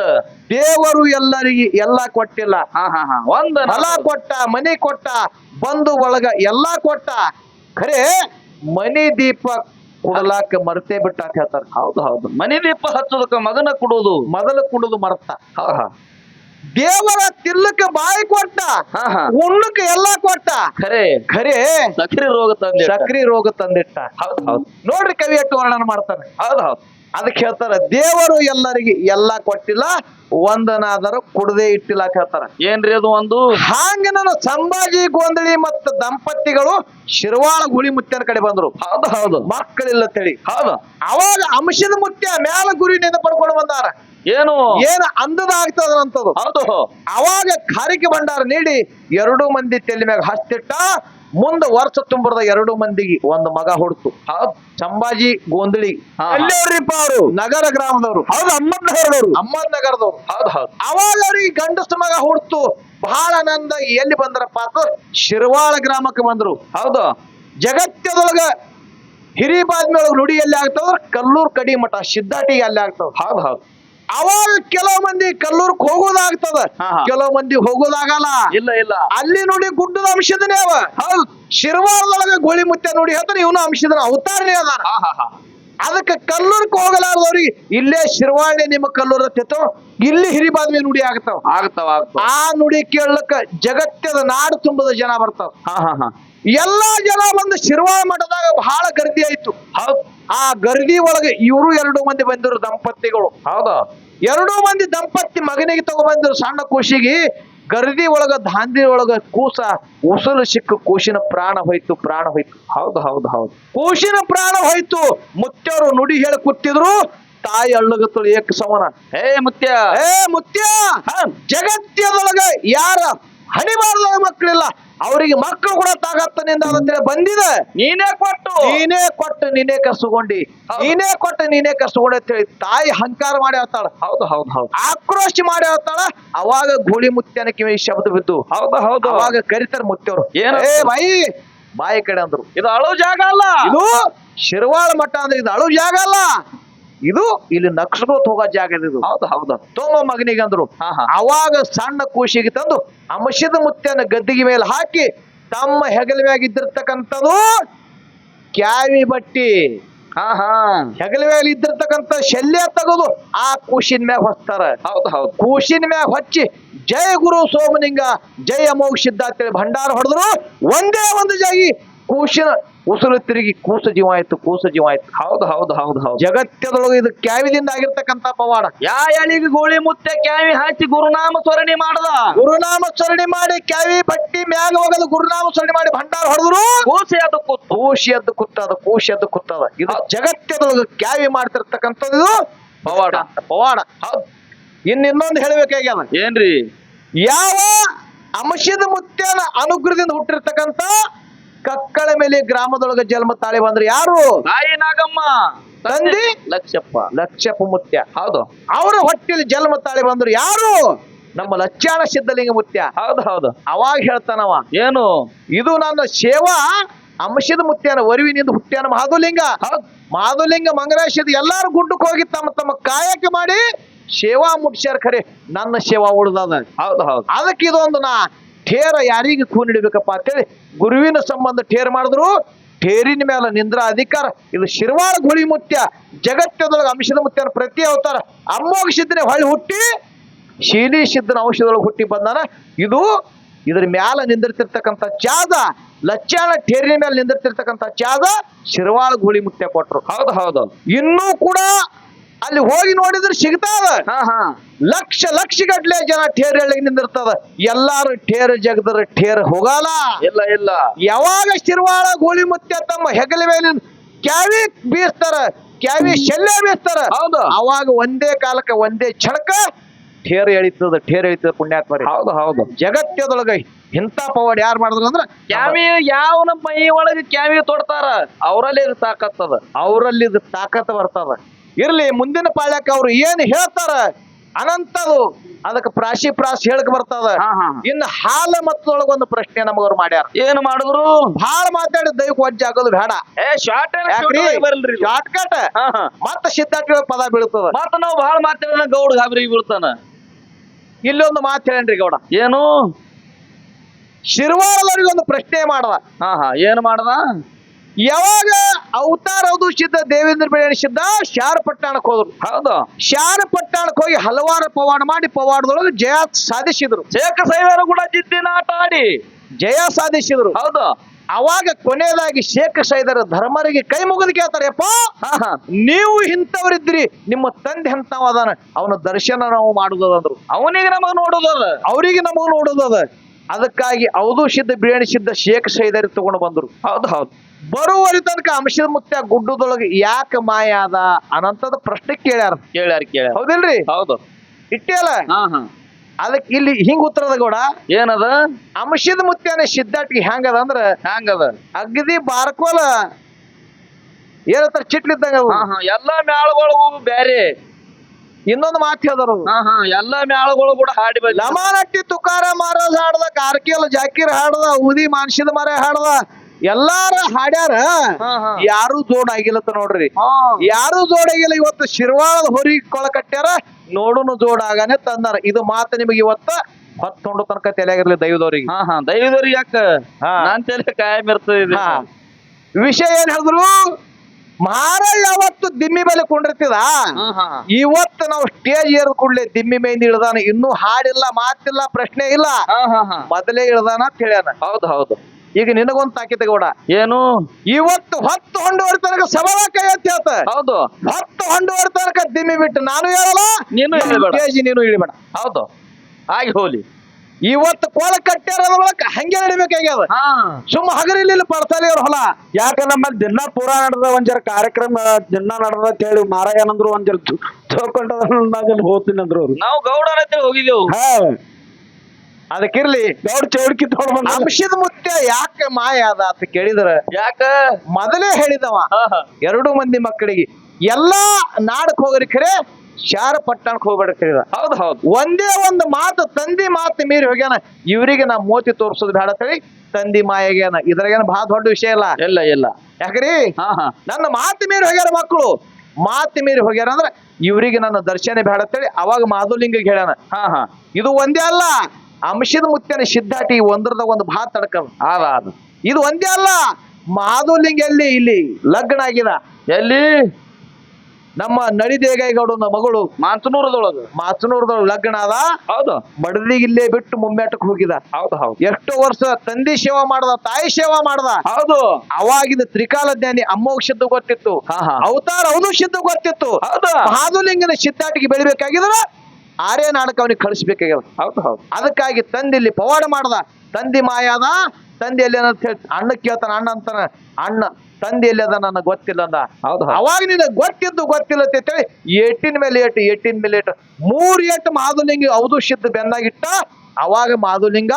ದೇವರು ಎಲ್ಲರಿಗೆ ಎಲ್ಲಾ ಕೊಟ್ಟಿಲ್ಲ. ಹಾ ಹಾ ಹಾ. ಒಂದ ಹೊಲ ಕೊಟ್ಟ ಮನಿ ಕೊಟ್ಟ ಬಂದು ಒಳಗ ಎಲ್ಲಾ ಕೊಟ್ಟ ಖರೆ ಮನಿ ದೀಪ ಕೊಡಲಾಕ ಮರ್ತೇ ಬಿಟ್ಟಾಕ ಅಂತ ಹೇಳ್ತಾರ. ಹೌದು ಹೌದು. ಮನಿ ದೀಪ ಹಚ್ಚೋದಕ್ಕ ಮಗನ ಕೊಡೋದು. ಮೊದಲ ಕೊಡೋದು ಮರ್ತ. ಹಾ ಹಾ. ದೇವರ ತಿಲ್ಲಕ್ಕೆ ಬಾಯಿ ಕೊಟ್ಟ ಹಾ ಹಾ. ಉಣ್ಣಕ್ಕೆ ಎಲ್ಲಾ ಕೊಟ್ಟ. ಖರೆ. ಖರೆ. ಸಕ್ರಿ ರೋಗ ತಂದೆ ಸಕ್ರಿ ರೋಗ ತಂದಿಟ್ಟ. ಹೌದು ಹೌದು. ನೋಡ್ರಿ ಕವಿ ಎಷ್ಟು ವರ್ಣನ ಮಾಡ್ತಾನೆ. ಹೌದು ಹೌದು. ಅದಕ್ಕೆ ಹೇಳ್ತಾರ ದೇವರು ಎಲ್ಲರಿಗೆ ಎಲ್ಲಾ ಕೊಟ್ಟಿಲ್ಲ ಒಂದನಾದರೂ ಕೊಡದೇ ಇಟ್ಟಿಲ್ಲ ಅಂತ ಹೇಳ್ತಾರ. ಏನ್ರಿ ಅದು ಒಂದು? ಹಾಂಗ ನಾನು ಸಂಭಾಜಿ ಗೋಂದಳಿ ಮತ್ತು ದಂಪತಿಗಳು ಶಿರ್ವಾಳ ಗುಳಿ ಮುತ್ಯನ ಕಡೆ ಬಂದ್ರು. ಹೌದು ಹೌದು. ಮಕ್ಕಳಿಲ್ಲ ತಿಳಿ ಹೌದು. ಅವಾಗ ಅಂಶದ ಮುತ್ಯ ಮ್ಯಾಲ ಗುರಿನಿಂದ ಪಡ್ಕೊಂಡು ಬಂದಾರ. ಏನು? ಏನು ಅಂದದ ಆಗ್ತದಂತದು ಹೌದು. ಅವಾಗ ಕಾರಿಕೆ ಭಂಡಾರ ನೀಡಿ ಎರಡು ಮಂದಿ ತೆಲಿ ಮ್ಯಾಗ ಹಸ್ತಿಟ್ಟ ಮುಂದ ವರ್ಷ ತುಂಬರದ ಎರಡು ಮಂದಿಗೆ ಒಂದು ಮಗ ಹುಡ್ತು. ಚಂಬಾಜಿ ಗೋಂದಳಿ. ಅವರು? ನಗರ ಗ್ರಾಮದವರು. ಹೌದು ಅಮ್ಮನಗರದವರು ಅಮ್ಮನಗರದವರು ಹೌದು ಹೌದು. ಅವಾಗ ಅವ್ರಿಗೆ ಗಂಡಸ ಮಗ ಹುಡ್ತು. ಬಹಳ ಆನಂದ. ಎಲ್ಲಿ ಬಂದ್ರಪ್ಪ ಅಂತ ಶಿರ್ವಾಳ ಗ್ರಾಮಕ್ಕೆ ಬಂದ್ರು. ಹೌದು. ಜಗತ್ತದೊಳಗ ಹಿರಿಬಾದ್ಮೇಳಗ ನುಡಿ ಎಲ್ಲಿ ಆಗ್ತಾವ ಕಲ್ಲೂರ್ ಕಡಿ ಮಠ ಸಿದ್ದಾಟಿಗೆ ಅಲ್ಲಿ ಆಗ್ತಾವ ಹೌದು ಹೌದು. ಅವಾಗ ಕೆಲವು ಮಂದಿ ಕಲ್ಲೂರ್ಕ್ ಹೋಗೋದಾಗ್ತದ ಹಾ, ಹಾ. ಕೆಲವು ಮಂದಿ ಹೋಗೋದಾಗಲ್ಲ ಇಲ್ಲ ಇಲ್ಲ. ಅಲ್ಲಿ ನೋಡಿ ಗುಡ್ಡದ ಅಂಶದನೇ ಅವ. ಹೌದು. ಶಿರ್ವಾರದೊಳಗ ಗೋಳಿ ಮುತ್ತೆ ನೋಡಿ ಹೇಳ್ತಾನೆ ಇವನು ಅಂಶದ ಅವತಾರನೇ ಅದಾನ. ಹಾ ಹಾ ಹಾ. ಅದಕ್ಕೆ ಕಲ್ಲೂರ್ಕ್ ಹೋಗಲಾರ್ದವ್ರಿಗೆ ಇಲ್ಲೇ ಶಿರ್ವಾಣಿ ನಿಮ್ಮ ಕಲ್ಲೂರ್ ಹತ್ತಿತ್ತು ಇಲ್ಲಿ ಹಿರಿಬಾದ್ಮೆ ನುಡಿ ಆಗ್ತಾವ. ಆಗ್ತಾವ ಆಗ್ತಾವ. ಆ ನುಡಿ ಕೇಳಕ್ಕ ಜಗತ್ತದ ನಾಡು ತುಂಬದ ಜನ ಬರ್ತಾವ. ಹಾ ಹಾ ಹಾ. ಎಲ್ಲಾ ಜನ ಬಂದು ಶಿರ್ವಾಳ ಮಠದಾಗ ಬಹಳ ಗರ್ದಿ ಆಯ್ತು. ಹೌದು. ಆ ಗರ್ದಿ ಒಳಗೆ ಇವರು ಎರಡು ಮಂದಿ ಬಂದಿರು ದಂಪತಿಗಳು. ಹೌದು. ಎರಡು ಮಂದಿ ದಂಪತಿ ಮಗನಿಗೆ ತಗೊಬಂದಿರು ಸಣ್ಣ ಕೂಸಿಗೆ ಗರ್ದಿ ಒಳಗ ದಾಂದಿ ಒಳಗ ಕೂಸ ಉಸಲು ಸಿಕ್ಕ ಕೂಸಿನ ಪ್ರಾಣ ಹೋಯ್ತು ಪ್ರಾಣ ಹೋಯ್ತು. ಹೌದು ಹೌದು ಹೌದು. ಕೂಸಿನ ಪ್ರಾಣ ಹೋಯ್ತು. ಮುತ್ಯವರು ನುಡಿ ಹೇಳಿ ಕೂತಿದ್ರು ತಾಯಿ ಅಳ್ಳಗತ್ತಳು ಏಕ ಸಮನ ಹೇ ಮುತ್ಯ. ಏ ಮುತ್ಯ ಜಗತ್ಯದೊಳಗ ಯಾರ ಹಣಿಬಾರ್ದ ಮಕ್ಕಳಿಲ್ಲ. ಅವರಿಗೆ ಮಕ್ಕಳು ಕೂಡ ತಾಗತ್ತನಿಂದ ಅಂತೇಳಿ ಬಂದಿದೆ. ನೀನೇ ಕೊಟ್ಟು. ನೀನೇ ಕೊಟ್ಟು ನೀನೇ ಕಸ್ಕೊಂಡಿ. ನೀನೇ ಕೊಟ್ಟು ನೀನೇ ಕಸ್ಕೊಂಡಿ ಅಂತ ಹೇಳಿ ತಾಯಿ ಹಂಕಾರ ಮಾಡಿ ಹೇಳ್ತಾಳ. ಹೌದು ಹೌದು ಹೌದು. ಆಕ್ರೋಶ ಮಾಡಿ ಹೇಳ್ತಾಳ. ಅವಾಗ ಗೂಳಿ ಮುತ್ಯನ ಕಿವಿ ಶಬ್ದ ಬಿದ್ದು. ಹೌದು ಹೌದು. ಅವಾಗ ಕರಿತಾರ ಮುತ್ಯವ್ರು. ಏನು? ಏ ಬಾಯಿ ಬಾಯಿ ಕಡೆ ಅಂದ್ರು. ಇದು ಅಳು ಜಾಗ ಅಲ್ಲ. ಇದು ಶಿರ್ವಾಳ ಮಠ ಅಂದ್ರೆ ಇದು ಅಳು ಜಾಗ ಅಲ್ಲ. ಇದು ಇಲ್ಲಿ ನಕ್ಷಗೋತ್ ಹೋಗೋ ಜಾಗ ಇದು ಹೌದು ಹೌದು. ತೋಮ ಮಗನಿಗೆ ಅಂದ್ರು. ಅವಾಗ ಸಣ್ಣ ಕೂಸಿಗೆ ತಂದು ಅಂಶದ ಮುತ್ಯನ ಗದ್ದಿಗೆ ಮೇಲೆ ಹಾಕಿ ತಮ್ಮ ಹೆಗಲ ಮ್ಯಾಗ ಇದ್ದಿರ್ತಕ್ಕಂಥದ್ದು ಕ್ಯಾವಿ ಬಟ್ಟಿ. ಹಾ ಹಾ. ಹೆಗಲ ಮೇಲೆ ಇದ್ದಿರ್ತಕ್ಕಂಥ ಶಲ್ಯ ತಗೋದು ಆ ಕೂಶಿನ ಮ್ಯಾಗ ಹೊಸ್ತಾರ. ಹೌದು ಹೌದು. ಕೂಶಿನ ಮ್ಯಾಗ ಹೊಚ್ಚಿ ಜಯ ಗುರು ಸೋಮನಿಂಗ ಜಯ ಅಮೋಘ ಸಿದ್ಧ ಅಂತೇಳಿ ಭಂಡಾರ ಹೊಡೆದ್ರು. ಒಂದೇ ಒಂದು ಜಾಗಿ ಕೂಸಿನ ಉಸುರು ತಿರುಗಿ ಕೂಸ ಜೀವ ಆಯ್ತು ಕೂಸ ಜೀವ ಆಯ್ತು. ಹೌದು ಹೌದು ಹೌದು ಹೌದು. ಜಗತ್ತದೊಳಗೆ ಇದು ಕ್ಯಾವಿದಿಂದ ಆಗಿರ್ತಕ್ಕಂತ ಪವಾಡ. ಯಾ ಎಳಿಗೆ ಗೋಳಿ ಮುತ್ತೆ ಕ್ಯಾವಿ ಹಾಕಿ ಗುರುನಾಮ ಸ್ವರಣಿ ಮಾಡದ. ಗುರುನಾಮ ಸ್ಮರಣೆ ಮಾಡಿ ಕ್ಯಾವಿ ಬಟ್ಟಿ ಮ್ಯಾಗ ಹೋಗದು ಗುರುನಾಮ ಸ್ಮರಣೆ ಮಾಡಿ ಭಂಡಾರ ಹೊಡೆದ್ರು? ಕೂಸಿ ಅದು ಕೂಸಿ ಎದ್ದು ಕುತ್ತದ ಕೂಸಿ ಅದು ಕುತ್ತದ ಇದು ಜಗತ್ತದೊಳಗೆ ಕ್ಯಾವಿ ಮಾಡ್ತಿರ್ತಕ್ಕಂಥದ್ದು ಇದು ಪವಾಡ. ಪವಾಡ. ಹೌದು. ಇನ್ ಇನ್ನೊಂದು ಹೇಳ್ಬೇಕಾಗ್ಯದ. ಏನ್ರಿ? ಯಾವ ಅಂಶದ ಮುತ್ತೇನ ಅನುಗ್ರಹದಿಂದ ಹುಟ್ಟಿರ್ತಕ್ಕಂಥ ಕಕ್ಕಳ ಮೇಲೆ ಗ್ರಾಮದೊಳಗೆ ಜನ್ಮ ತಾಳಿ ಬಂದ್ರೆ ಯಾರು? ತಾಯಿ ನಾಗಮ್ಮ. ತಂದೆ. ಲಕ್ಷಪ್ಪ. ಲಕ್ಷಪ್ಪ ಮುತ್ಯ. ಹೌದು. ಅವರ ಹೊಟ್ಟೆಲಿ ಜನ್ಮ ತಾಳಿ ಬಂದ್ರು ಯಾರು? ನಮ್ಮ ಲಕ್ಷಾಣ ಸಿದ್ಧಲಿಂಗ ಮುತ್ಯ. ಹೌದು ಹೌದು. ಅವಾಗ ಹೇಳ್ತಾನವ. ಏನು? ಇದು ನನ್ನ ಸೇವಾ. ಅಂಶದ ಮುತ್ಯಾನ ಒರಿವಿನಿಂದ ಹುಟ್ಟ್ಯಾನ ಮಹಾದುಲಿಂಗ. ಮಾಧುಲಿಂಗ ಮಂಗರಾಶದ ಎಲ್ಲಾರು ಗುಡ್ಡಕ್ಕೆ ಹೋಗಿ ತಮ್ಮ ತಮ್ಮ ಕಾಯಕ ಮಾಡಿ ಸೇವಾ ಮುಟ್ಸ್ಯಾರ ಖರೆ. ನನ್ನ ಸೇವಾ ಉಳ್ದದ. ಹೌದು ಹೌದು. ಅದಕ್ಕೆ ಇದೊಂದು ನಾ ಠೇರ ಯಾರಿಗೆ ಖೂನ್ ಹಿಡಿಬೇಕಪ್ಪ ಅಂತೇಳಿ ಗುರುವಿನ ಸಂಬಂಧ ಠೇರ್ ಮಾಡಿದ್ರು. ಠೇರಿನ ಮೇಲೆ ನಿಂದ್ರ ಅಧಿಕಾರ. ಇದು ಶಿರ್ವಾಳ ಗುಳಿ ಮುತ್ಯ ಜಗತ್ತದೊಳಗೆ ಅಂಶದ ಮುತ್ಯನ ಪ್ರತಿ ಅವತಾರ. ಅಮ್ಮೋಗ ಸಿದ್ಧನೆ ಹೊಳ್ಳಿ ಹುಟ್ಟಿ ಶೀಲಿ ಸಿದ್ಧನ ಔಷಧದೊಳಗೆ ಹುಟ್ಟಿ ಬಂದಾನ. ಇದು ಇದ್ರ ಮ್ಯಾಲ ನಿಂದಿರ್ತಿರ್ತಕ್ಕಂಥ ಚಾದ ಲಚ್ಚಾಣ ಠೇರಿನ ಮೇಲೆ ನಿಂದಿರ್ತಿರ್ತಕ್ಕಂಥ ಚಾದ ಶಿರ್ವಾಳ ಗುಳಿ ಮುತ್ಯ ಕೊಟ್ರು. ಹೌದು ಹೌದು. ಇನ್ನೂ ಕೂಡ ಅಲ್ಲಿ ಹೋಗಿ ನೋಡಿದ್ರೆ ಸಿಗ್ತಾವ. ಹಾ ಹಾ. ಲಕ್ಷ ಲಕ್ಷ ಗಟ್ಲೆ ಜನ ಠೇರ್ ಹೇಳಿ ನಿಂದಿರ್ತದ ಎಲ್ಲಾರು ಠೇರ್ ಜಗದ್ರ ಠೇರ್ ಹೋಗಲ್ಲ. ಇಲ್ಲ ಇಲ್ಲ. ಯಾವಾಗ ಶಿರ್ವಾಳ ಗೋಳಿ ಮುತ್ತೆ ತಮ್ಮ ಹೆಗಲ ಮೇಲೆ ಕ್ಯಾವಿ ಬೀಸ್ತಾರ ಕ್ಯಾವಿ ಶಲ್ಯ ಬೀಸ್ತಾರ ಹೌದು. ಅವಾಗ ಒಂದೇ ಕಾಲಕ್ಕೆ ಒಂದೇ ಛಳಕ ಠೇರ್ ಎಳಿತದ ಠೇರ್ ಎಳಿತದ ಪುಣ್ಯಾತ್ಮರಿ. ಹೌದು ಹೌದು. ಜಗತ್ತದೊಳಗ ಇಂಥ ಪವಾಡ್ ಯಾರು ಮಾಡಿದ್ರು ಅಂದ್ರೆ ಕ್ಯಾವಿ ಯಾವ ನಮ್ಮ ಮೈ ಒಳಗೆ ಕ್ಯಾವಿ ತೊಡ್ತಾರ? ಅವರಲ್ಲಿ ತಾಕತ್ತದ ಅವರಲ್ಲಿ ತಾಕತ್ ಬರ್ತದ. ಇರ್ಲಿ ಮುಂದಿನ ಪಾಳ್ಯಕ್ಕೆ ಅವ್ರು ಏನ್ ಹೇಳ್ತಾರ ಅನಂತದು. ಅದಕ್ಕೆ ಪ್ರಾಶಿ ಪ್ರಾಶಿ ಹೇಳಕ್ ಬರ್ತದ. ಇನ್ನು ಹಾಲ ಮತ್ತೊಳಗ ಒಂದು ಪ್ರಶ್ನೆ ನಮಗವ್ರು ಮಾಡ್ಯಾರ. ಏನ್ ಮಾಡಿದ್ರು? ಬಹಳ ಮಾತಾಡಿ ದೈವಕ್ಕೆ ವಜ್ಜೆ ಆಗೋದು ಬೇಡ. ಏ ಶಾರ್ಟ್ ಕಟ್ ಮತ್ತ ಸಿದ್ಧಾರ್ಥ ಪದ ಬೀಳ್ತದ. ಮತ್ತ ನಾವು ಬಹಳ ಮಾತಾಡಿದ ಗೌಡ ಗಾಬರಿ ಬೀಳ್ತಾನ ಇಲ್ಲೊಂದು ಮಾತು ಹೇಳೇನ್ರಿ ಗೌಡ. ಏನು? ಶಿರ್ವಾರದವರಿಗೆ ಒಂದು ಪ್ರಶ್ನೆ ಮಾಡದ. ಹಾ ಹಾ. ಏನ್ ಮಾಡದ? ಯಾವಾಗ ಅವತಾರ ಅದು ಸಿದ್ಧ ದೇವೇಂದ್ರ ಬೆಳೆ ಸಿದ್ಧ ಶಾರ ಪಟ್ಟಣಕ್ಕೆ ಹೋದ್ರು. ಹೌದು. ಶಾರ ಪಟ್ಟಣಕ್ಕೆ ಹೋಗಿ ಹಲವಾರು ಪವಾಡ ಮಾಡಿ ಪವಾಡದೊಳಗೆ ಜಯ ಸಾಧಿಸಿದ್ರು. ಶೇಖ ಸೈವರು ಕೂಡ ಜಿದ್ದಿನ ಆಟ ಆಡಿ. ಜಯ ಸಾಧಿಸಿದ್ರು. ಹೌದು. ಅವಾಗ ಕೊನೆಯದಾಗಿ ಶೇಖ ಸೈದರ ಧರ್ಮರಿಗೆ ಕೈ ಮುಗಿದು ಕೇಳ್ತಾರೆಪ್ಪ ನೀವು ಇಂಥವರಿದ್ರಿ ನಿಮ್ಮ ತಂದೆ ಎಂತವ ಅದಾನ ಅವನ ದರ್ಶನ ನಾವು ಮಾಡುದಂದ್ರು ಅವನಿಗೆ ನಮಗ್ ನೋಡುದದ ಅವರಿಗೆ ನಮಗ್ ನೋಡುದದ ಅದಕ್ಕಾಗಿ ಅವಧು ಸಿದ್ಧ ಬಿರಿಯಾನಿ ಸಿದ್ಧ ಶೇಖ ಸೈದರಿ ತಗೊಂಡು ಬಂದ್ರು. ಹೌದು ಹೌದು. ಬರುವರಿ ತನಕ ಅಂಶದ ಮುತ್ಯ ಗುಡ್ಡದೊಳಗೆ ಯಾಕೆ ಮಾಯ ಅದ ಅನಂತದ ಪ್ರಶ್ನೆ ಕೇಳ್ಯಾರ. ಕೇಳ್ಯಾರ ಕೇಳ ಹೌದಿಲ್ರಿ? ಹೌದು. ಇಟ್ಟೇಲ ಹಾ ಹಾ. ಅದಕ್ಕೆ ಇಲ್ಲಿ ಹಿಂಗ್ ಉತ್ತರದ ಗೌಡ. ಏನದ? ಅಂಶದ ಮುತ್ಯನ ಸಿದ್ಧಾಟಿಗೆ ಹ್ಯಾಂಗದ ಅಂದ್ರ ಹ್ಯಾಂಗದ? ಅಗದಿ ಬಾರ್ಕೋಲ ಏನಂತಾರ ಚಿಟ್ಲಿದ್ದಂಗ. ಹಾ ಹಾ. ಎಲ್ಲಾ ಮ್ಯಾಳಗಳು ಬ್ಯಾರೆ. ಇನ್ನೊಂದು ಮಾತು ಹೇಳಿದ್ರು ಎಲ್ಲ ಹಾ ಹಾ. ಎಲ್ಲಾ ಮ್ಯಾಳಗಳು ಕೂಡ ಹಾಡಿ ಬಂದ ಲಮಾನಟ್ಟಿ ತುಕಾರ ಮಾರೋದ್ ಹಾಡ್ದ ಕಾರ್ಕೇಲ್ ಜಾಕಿರ್ ಹಾಡ್ದ ಉದಿ ಮಾನ್ಸಿದ ಮರ ಹಾಡ್ದ ಎಲ್ಲಾರ ಹಾಡ್ಯಾರ ಯಾರು ಜೋಡ್ ಆಗಿಲ್ಲತ್ತ ನೋಡ್ರಿ. ಯಾರು ಜೋಡ್ ಆಗಿಲ್ಲ ಇವತ್ತು ಶಿರ್ವಾಳದ ಹೊರಿ ಕೊಳ ಕಟ್ಟ್ಯಾರ ನೋಡುನು ಜೋಡ್ ಆಗಾನೆ ತಂದಾರ. ಇದು ಮಾತು ನಿಮಗೆ ಇವತ್ತ ಹೊತ್ತೊಂಡು ತನಕ ತಲೆಯಾಗಿರ್ಲಿ ದೈವದವ್ರಿಗೆ. ಹಾ ಹಾ. ದೈವದವ್ರಿಗೆ ಯಾಕ. ನಾನ್ ತಲೆ ಕಾಯಂ ಇರ್ತದೆ ವಿಷಯ ಏನ್ ಹೇಳಿದ್ರು? ಮಹಾರಾಜ್ ಯಾವತ್ತು ದಿಮ್ಮಿ ಮೇಲೆ ಕೊಂಡಿರ್ತಿದ? ಇವತ್ತು ನಾವು ಸ್ಟೇಜ್ ಏರ್ ಕೂಡ್ಲೆ ದಿಮ್ಮಿ ಮೇಯಿಂದ ಇಳ್ದಾನ. ಇನ್ನೂ ಹಾಡಿಲ್ಲ ಮಾತಿಲ್ಲ ಪ್ರಶ್ನೆ ಇಲ್ಲ. ಹಾ ಹಾ ಹಾ. ಮೊದಲೇ ಇಳ್ದಾನ ಅಂತ ಹೇಳ್ಯಾನ. ಹೌದು ಹೌದು. ಈಗ ನಿನಗೊಂದ್ ತಾಕಿತ ಗೌಡ. ಏನು? ಇವತ್ತು ಹೊತ್ತು ಹೊಂಡುವರ ತನಕ ಸಬಲ ಕೈ ಅಂತ ಹೇಳ್ತ ಹೌದು. ಹೊತ್ತು ಹೊಂಡುವರ ತನಕ ದಿಮ್ಮಿ ಬಿಟ್ಟು ನಾನು ಹೇಳಲ್ಲ ನೀನು ಇಳಿಬೇಡ. ಸ್ಟೇಜ್ ನೀನು ಇಳಿಬೇಡ. ಹೌದು. ಆಗಿ ಹೋಲಿ. ಇವತ್ತು ಕೋಲ ಕಟ್ಟಿರೋದ್ರ ಒಳಕ ಹಂಗೆ ನಡಿಬೇಕಾಗ್ಯದ. ಹಾ. ಸುಮ್ಮ ಹಗರಿಲಿಲ್ಲ ಪಡ್ತಾಲಿ ಅವ್ರ ಹೊಲ. ಯಾಕ ನಮ್ಮಲ್ಲಿ ದಿನ ಪೂರ ನಡೆದ ಒಂದ್ ಜರ ಕಾರ್ಯಕ್ರಮ ದಿನ ನಡೆದ ಅಂತ ಹೇಳಿ ಮಾರ ಏನಂದ್ರು ಒಂದ್ ಜರ ತಗೊಂಡ ಹೋಗ್ತೀನಿ ಅಂದ್ರು ಅವ್ರು. ನಾವು ಗೌಡ ಹೋಗಿದ್ದೆವು. ಹಾ. ಅದಕ್ಕಿರ್ಲಿ ದೊಡ್ಡ ಚೌಡ್ಕಿ ತಗೊಂಡ್ ಅಂಶದ ಮುತ್ಯ ಯಾಕೆ ಮಾಯ ಅದ ಅಂತ ಕೇಳಿದ್ರ ಯಾಕ? ಮೊದಲೇ ಹೇಳಿದವ. ಎರಡು ಮಂದಿ ಮಕ್ಕಳಿಗೆ. ಎಲ್ಲಾ ನಾಡಕ್ ಹೋಗ್ರಿ ಖರೆ ಶಾರ ಪಟ್ಟಣಕ್ ಹೋಗ್ಬೇಡ ಕೇಳಿದ ಹೌದು ಹೌದು. ಒಂದೇ ಒಂದು ಮಾತು ತಂದಿ ಮಾತು ಮೀರಿ ಹೋಗ್ಯಾನ. ಇವರಿಗೆ ನಾ ಮೋತಿ ತೋರ್ಸೋದು ಬೇಡ ಅಂತ ಹೇಳಿ ತಂದಿ ಮಾಯಗೇನ ಇದ್ರಾಗೇನ ಬಹಳ ದೊಡ್ಡ ವಿಷಯ ಇಲ್ಲ. ಇಲ್ಲ ಇಲ್ಲ. ಯಾಕ್ರಿ? ಹಾ ಹಾ. ನನ್ನ ಮಾತು ಮೀರಿ ಹೋಗ್ಯಾರ ಮಕ್ಕಳು ಮಾತು ಮೀರಿ ಹೋಗ್ಯಾರ ಅಂದ್ರೆ ಇವರಿಗೆ ನನ್ನ ದರ್ಶನ ಬೇಡ ಅಂತೇಳಿ ಅವಾಗ ಮಾಧುಲಿಂಗ ಹೇಳ್ಯಾನ. ಹಾ ಹಾ. ಇದು ಒಂದೇ ಅಲ್ಲ. ಅಂಶದ ಮುತ್ತಿನ ಸಿದ್ಧಾಟಿ ಒಂದ್ರದ ಒಂದು ಭಾ ತಡ್ಕ. ಆದ ಅದು ಇದು ಒಂದೇ ಅಲ್ಲ. ಮಾಧುಲಿಂಗ ಎಲ್ಲಿ ಇಲ್ಲಿ ಲಗ್ನ ಆಗಿದ. ಎಲ್ಲಿ? ನಮ್ಮ ನಳಿದೇಗೈಗೌಡನ ಮಗಳು ಮಾತನೂರದೊಳಗ ಮಾತನೂರದೊಳಗ ಲಗ್ನ ಅದ ಹೌದು. ಬಡದಿಗೆ ಇಲ್ಲೇ ಬಿಟ್ಟು ಮುಮ್ಮೆಟ್ಟಕ್ ಹೋಗಿದ. ಹೌದು ಹೌದು. ಎಷ್ಟು ವರ್ಷ ತಂದೆ ಸೇವಾ ಮಾಡ್ದ ತಾಯಿ ಸೇವಾ ಮಾಡ್ದ. ಹೌದು. ಅವಾಗಿದ ತ್ರಿಕಾಲ ಜ್ಞಾನಿ ಅಮ್ಮೋಕ್ಷದ್ದು ಗೊತ್ತಿತ್ತು. ಅವತಾರ ಅವನು ಸಿದ್ಧ ಗೊತ್ತಿತ್ತು. ಹೌದು. ಮಾದುಲಿಂಗನ ಸಿದ್ಧಾಟಿಗೆ ಬೆಳಿಬೇಕಾಗಿದ್ರ ಆರ್ಯ ನಾಡಕ ಅವನಿಗೆ ಕಳಿಸ್ಬೇಕಾಗ್ಯದ. ಹೌದು ಹೌದು. ಅದಕ್ಕಾಗಿ ತಂದಿಲ್ಲಿ ಪವಾಡ ಮಾಡ್ದ. ತಂದಿ ಮಾಯಾದ ತಂದೆ ಎಲ್ಲಿ ಅಂತ ಹೇಳಿ ಅಣ್ಣ ಕೇಳ್ತಾನ ಅಣ್ಣ ಅಂತಾನ ಅಣ್ಣ ತಂದೆ ಎಲ್ಲಿ ಅದ ನನಗೆ ಗೊತ್ತಿಲ್ಲ ಅಂದ. ಹೌದು ಅವಾಗ ನಿನಗೆ ಗೊತ್ತಿದ್ದು ಗೊತ್ತಿಲ್ಲ ಅಂತ ಹೇಳಿ ಏಟಿನ ಮೇಲೆ ಏಟು ಏಟಿನ ಮೇಲೆ ಏಟು. ಮೂರ್ ಏಟು ಮಾಧುಲಿಂಗ ಅವಧೂಷಿದ್ದು ಬೆನ್ನಾಗಿಟ್ಟ ಅವಾಗ ಮಾಧುಲಿಂಗ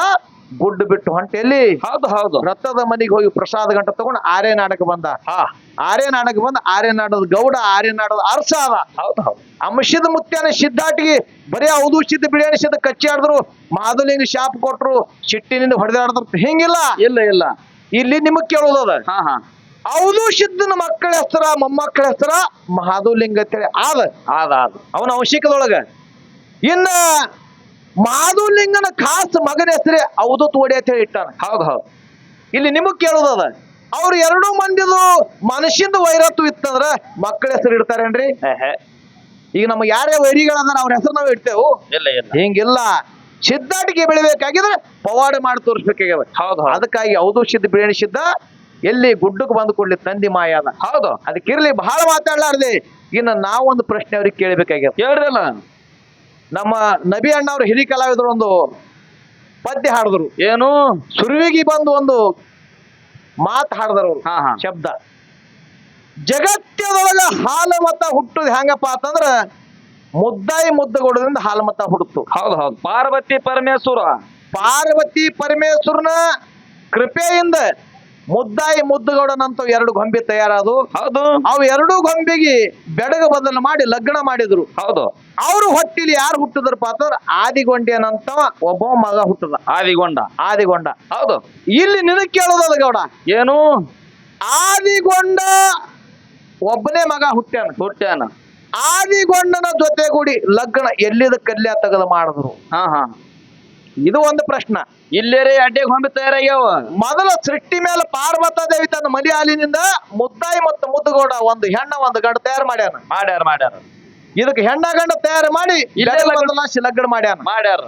ಗುಡ್ಡು ಬಿಟ್ಟು ಹೊಂಟೆಲ್ಲಿ? ಹೌದು ಹೌದು. ರಥದ ಮನೆಗೆ ಹೋಗಿ ಪ್ರಸಾದ ಗಂಟ ತಗೊಂಡು ಆರ್ಯ ನಾಡಕ ಬಂದ. ಹಾ. ಆರ್ಯ ನಾಡಕ ಬಂದ ಆರ್ಯ ನಾಡದ ಗೌಡ ಆರ್ಯ ನಾಡದ ಅರ್ಸ ಅದ ಹೌದು ಹೌದು. ಅಂಶದ ಮುತ್ಯಾನ ಸಿದ್ಧಾಟಿಗೆ ಬರೀ ಹೌದು ಸಿದ್ಧ ಬಿಳಿಯ ಕಚ್ಚಿ ಆಡಿದ್ರು ಮಾಧುಲಿಂಗ ಶಾಪ್ ಕೊಟ್ರು ಚಿಟ್ಟಿನಿಂದ ಹೊಡೆದಾಡಿದ್ರು ಹಿಂಗಿಲ್ಲ? ಇಲ್ಲ ಇಲ್ಲ. ಇಲ್ಲಿ ನಿಮಗ್ ಕೇಳೋದದ ಹಾ ಹಾ. ಸಿದ್ಧನ ಮಕ್ಕಳ ಹೆಸರ ಮೊಮ್ಮಕ್ಕಳ ಹೆಸರ ಮಹಾದುಲಿಂಗ ಅಂತೇಳಿ ಆದ. ಆದ ಆದ. ಅವನ ಅವಶ್ಯಕದೊಳಗ ಇನ್ನ ಮಾಧುಲಿಂಗನ ಖಾಸ್ ಮಗನ ಹೆಸರೇ ಅವಧೂತ್ ತೋಡೆ ಅಂತ ಹೇಳಿ ಇಟ್ಟಾನ. ಹೌದು ಹೌದು. ಇಲ್ಲಿ ನಿಮಗ್ ಕೇಳೋದದ ಅವ್ರು ಎರಡೂ ಮಂದಿದು ಮನುಷ್ಯದ ವೈರತ್ವ ಇತ್ತಂದ್ರ ಮಕ್ಕಳ ಹೆಸರು ಇಡ್ತಾರೇನ್ರಿ. ಈಗ ನಮ್ಗೆ ಯಾರೇ ವೈರಿಗಳಂದ್ರ ಅವ್ರ ಹೆಸರು ನಾವು ಇಡ್ತೇವು ಇಲ್ಲ ಇಲ್ಲ. ಹಿಂಗಿಲ್ಲ ಸಿದ್ಧಾಟಿಗೆ ಬೆಳಿಬೇಕಾಗಿದ್ರೆ ಪವಾಡ ಮಾಡಿ ತೋರಿಸ್ಬೇಕಾಗ್ಯದ. ಹೌದು ಹೌದು. ಸಿದ್ಧ ಅವಧೂಷಿದ್ದ ಸಿದ್ಧ ಎಲ್ಲಿ ಗುಡ್ಡಕ್ಕೆ ಬಂದು ಕೊಡ್ಲಿ ತಂದಿ ಮಾಯಾದ ಹೌದು. ಅದಕ್ಕಿರ್ಲಿ ಬಹಳ ಮಾತಾಡ್ಲಾರ್ದೆ. ಇನ್ನು ನಾವೊಂದು ಪ್ರಶ್ನೆ ಅವ್ರಿಗೆ ಕೇಳಬೇಕಾಗ್ಯದ. ಹೇಳ್ರಲ್ಲ ನಮ್ಮ ನಬಿ ಅಣ್ಣ ಅವರು ಹಿರಿ ಕಲಾವಿದರು ಒಂದು ಪದ್ಯ ಹಾಡಿದ್ರು. ಏನು? ಸುರುವಿಗೆ ಬಂದು ಒಂದು ಮಾತು ಹಾಡಿದ್ರು ಅವ್ರು ಹಾ ಹಾ. ಶಬ್ದ. ಜಗತ್ತದೊಳಗ ಹಾಲು ಮತ ಹುಟ್ಟುದು ಹೆಂಗಪ್ಪ ಅಂತಂದ್ರ ಮುದ್ದಾಯಿ ಮುದ್ದಗೊಡದಿಂದ ಹಾಲು ಮತ ಹುಡುತು ಹೌದು ಹೌದು. ಪಾರ್ವತಿ ಪರಮೇಶ್ವರ. ಪಾರ್ವತಿ ಪರಮೇಶ್ವರನ ಕೃಪೆಯಿಂದ ಮುದ್ದಾಯಿ ಮುದ್ದುಗೌಡನಂತ ಎರಡು ಗೊಂಬೆ ತಯಾರಾದವು. ಹೌದು. ಅವು ಎರಡು ಗೊಂಬೆಗೆ ಬೆಡಗ ಬದಲು ಮಾಡಿ ಲಗ್ನ ಮಾಡಿದ್ರು. ಹೌದು. ಅವರು ಹೊಟ್ಟಿಲಿ ಯಾರು ಹುಟ್ಟಿದ್ರಪ್ಪ ಪಾತ್ರ? ಆದಿಗೊಂಡೇನಂತ ಒಬ್ಬ ಮಗ ಹುಟ್ಟದ. ಆದಿಗೊಂಡ. ಆದಿಗೊಂಡ. ಹೌದು. ಇಲ್ಲಿ ನಿನ ಕೇಳೋದದ ಗೌಡ. ಏನು? ಆದಿಗೊಂಡ ಒಬ್ಬನೇ ಮಗ ಹುಟ್ಟ್ಯಾನ. ಹುಟ್ಟ್ಯಾನ. ಆದಿಗೊಂಡನ ಜೊತೆಗೂಡಿ ಲಗ್ನ ಎಲ್ಲಿದ ಕಲ್ಯ ತೆಗೆದು ಮಾಡಿದ್ರು. ಹಾ ಹಾ. ಇದು ಒಂದು ಪ್ರಶ್ನೆ. ಇಲ್ಲೇರೆ ಅಡ್ಡೆ ಗೊಂಬೆ ತಯಾರಾಗ್ಯಾವ. ಮೊದಲ ಸೃಷ್ಟಿ ಮೇಲೆ ಪಾರ್ವತ ದೇವಿ ತನ್ನ ಮದಿ ಹಾಲಿನಿಂದ ಮುದ್ದಾಯಿ ಮತ್ತು ಮುದ್ದುಗೌಡ ಒಂದು ಹೆಣ್ಣ ಒಂದು ಗಂಡ ತಯಾರು ಮಾಡ್ಯಾನ. ಮಾಡ್ಯಾರ ಮಾಡ್ಯಾರ. ಇದಕ್ಕೆ ಹೆಣ್ಣ ಗಂಡ ತಯಾರು ಮಾಡಿ ಲಗ್ನ- ಮಾಡ್ಯಾನ. ಮಾಡ್ಯಾರ.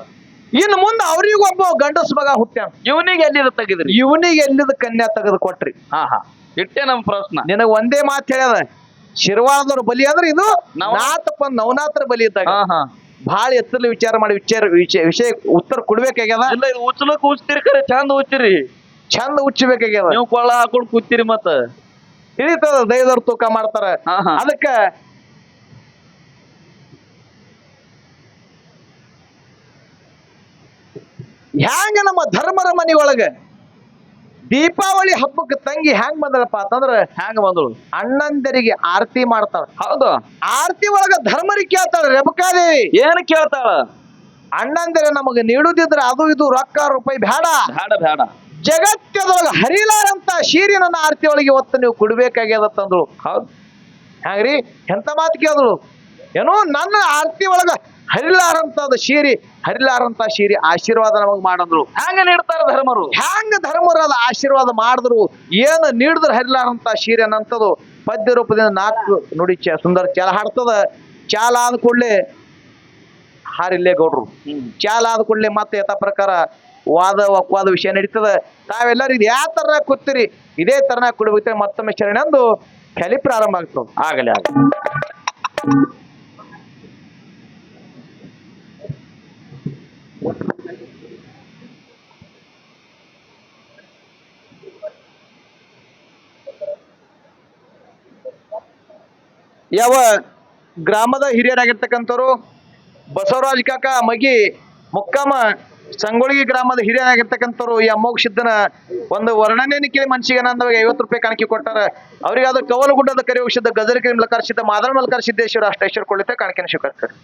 ಇನ್ನು ಮುಂದೆ ಅವ್ರಿಗೂ ಒಬ್ಬ ಗಂಡಸ್ ಮಗ ಹುಟ್ಟ್ಯಾನ. ಇವನಿಗೆ ಎಲ್ಲಿದ ತೆಗೆದ್ರಿ? ಇವನಿಗೆ ಎಲ್ಲಿದ ಕನ್ಯಾ ತೆಗೆದು ಕೊಟ್ರಿ. ಹಾ ಹಾ. ಇಟ್ಟೆ ನಮ್ ಪ್ರಶ್ನ. ನಿನಗ ಒಂದೇ ಮಾತು ಹೇಳ್ಯದ. ಶಿರ್ವಾಳದವ್ರ ಬಲಿ ಅಂದ್ರೆ ಇದು ನಾಥಪ್ಪ ನವನಾಥರ ಬಲಿ ಇದ್ದಾಗ. ಹಾ ಹಾ. ಬಹಳ ಎತ್ತರಲ್ಲಿ ವಿಚಾರ ಮಾಡಿ ವಿಚಾರ ವಿಷಯ ವಿಷಯ ಉತ್ತರ ಕೊಡ್ಬೇಕಾಗ್ಯದ? ಇಲ್ಲ ಇದು ಉಚ್ಚಲಕ್ ಉಚ್ಚಿರಿ ಚಂದ ಉಚ್ಚಿರಿ. ಚಂದ ಉಚ್ಚಬೇಕಾಗ್ಯದ? ನೀವು ಕೊಳ್ಳ ಹಾಕೊಂಡು ಕೂತಿರಿ ಮತ್ತ. ತಿಳಿತದ ದೈವದವ್ರು ತೂಕ ಮಾಡ್ತಾರ. ಹಾ ಹಾ. ಅದಕ್ಕ ಹ್ಯಾಂಗ ನಮ್ಮ ಧರ್ಮರ ಮನಿ ಒಳಗ ದೀಪಾವಳಿ ಹಬ್ಬಕ್ಕೆ ತಂಗಿ ಹ್ಯಾಂಗ್ ಬಂದಳಪ್ಪ ಅಂತಂದ್ರೆ ಹ್ಯಾಂಗ ಬಂದಳು? ಅಣ್ಣಂದರಿಗೆ ಆರತಿ ಮಾಡ್ತಾಳ. ಹೌದು. ಆರತಿ ಒಳಗ ಧರ್ಮರಿ ಕೇಳ್ತಾಳ ರೇಬಕಾದೇವಿ. ಏನ್ ಕೇಳ್ತಾಳ? ಅಣ್ಣಂದಿರ ನಮಗ ನೀಡುದಿದ್ರೆ ಅದು ಇದು ರೊಕ್ಕ ರೂಪಾಯಿ ಬೇಡ ಬೇಡ ಬೇಡ ಜಗತ್ತದೊಳಗ ಹರಿಲಾರಂತ ಶೀರಿ ನನ್ನ ಆರತಿ ಒಳಗೆ ಇವತ್ತು ನೀವು ಕೊಡ್ಬೇಕಾಗ್ಯದ ತಂದ್ರು. ಹೌದು. ಹ್ಯಾಂಗ್ರಿ? ಎಂತ ಮಾತು ಕೇಳಿದ್ರು ಏನೋ ನನ್ನ ಆರತಿ ಒಳಗ ಹರಿಲಾರಂತದ ಶೀರಿ ಹರಿಲಾರಂತ ಶೀರಿ ಆಶೀರ್ವಾದ ನಮಗ್ ಮಾಡಂದ್ರು. ಹ್ಯಾಂಗ ನೀಡ್ತಾರ ಧರ್ಮರು? ಹ್ಯಾಂಗ ಧರ್ಮರಾದ ಆಶೀರ್ವಾದ ಮಾಡಿದ್ರು ಏನು ನೀಡಿದ್ರು ಹರಿಲಾರಂತ ಶೀರಿ ಅನ್ನಂಥದ್ದು ಪದ್ಯ ರೂಪದಿಂದ ನಾಲ್ಕು ನುಡಿ ಚ ಸುಂದರ ಚಾಲ ಹಾಡ್ತದ. ಚಾಲ ಆದ ಕೂಡಲೇ ಹಾರಿಲ್ಲೇ ಗೌಡ್ರು. ಚಾಲ ಆದ ಕೂಡಲೇ ಮತ್ತೆ ಯಥಾ ಪ್ರಕಾರ ವಾದ ವಾದ ವಿಷಯ ನಡೀತದ. ತಾವೆಲ್ಲರೂ ಇದು ಯಾವ ತರ ಕೂತೀರಿ ಇದೇ ತರನ ಕೊಡ್ಬೇಕು ಮತ್ತೊಮ್ಮೆ ಶರಣೆ ಅಂದು ಕಲಿ ಪ್ರಾರಂಭ ಆಗ್ತದೆ. ಆಗಲಿ ಆಗಲಿ. ಯಾವ ಗ್ರಾಮದ ಹಿರಿಯರಾಗಿರ್ತಕ್ಕಂಥವ್ರು ಬಸವರಾಜ್ ಕಾಕ, ಮಗಿ ಮುಕ್ಕಾಮ ಸಂಗೊಳ್ಳಿ ಗ್ರಾಮದ ಹಿರಿಯರಾಗಿರ್ತಕ್ಕಂಥವ್ರು ಈ ಅಮೋಘ ಸಿದ್ದನ ಒಂದು ವರ್ಣನೆಯನ್ನು ಕೇಳಿ ಮನ್ಸಿಗೆ ಆನಂದವಾಗಿ ಐವತ್ತು ರೂಪಾಯಿ ಕಾಣಿಕೆ ಕೊಟ್ಟಾರ. ಅವರಿಗೆ ಅದು ಕವಲಗುಡ್ಡದ ಕರಿ ಹೋಗಿಸಿದ್ದ ಗಜರಿ ಸಿದ್ಧ ಮಾದರ ಮಲಕಾರ ಸಿದ್ದೇಶ್ವರ ಅಷ್ಟೇಶ್ವರ ಕೊಳ್ಳಿತ ಕಾಣಿಕೆನ ಸ್ವೀಕರಿಸ್ತಾರೆ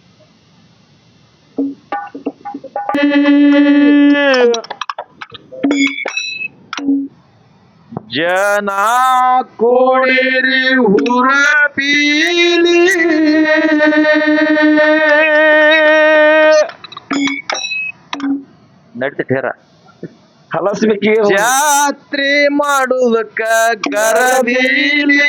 ಜನ ಕೋಡಿರಿ ಹುರ ಪೀಲಿ ಹಲಸಮಿ ಹಲಸ್ಬೇಕಿ ಜಾತ್ರೆ ಮಾಡುದಕ್ಕ ಗರದೀಲಿ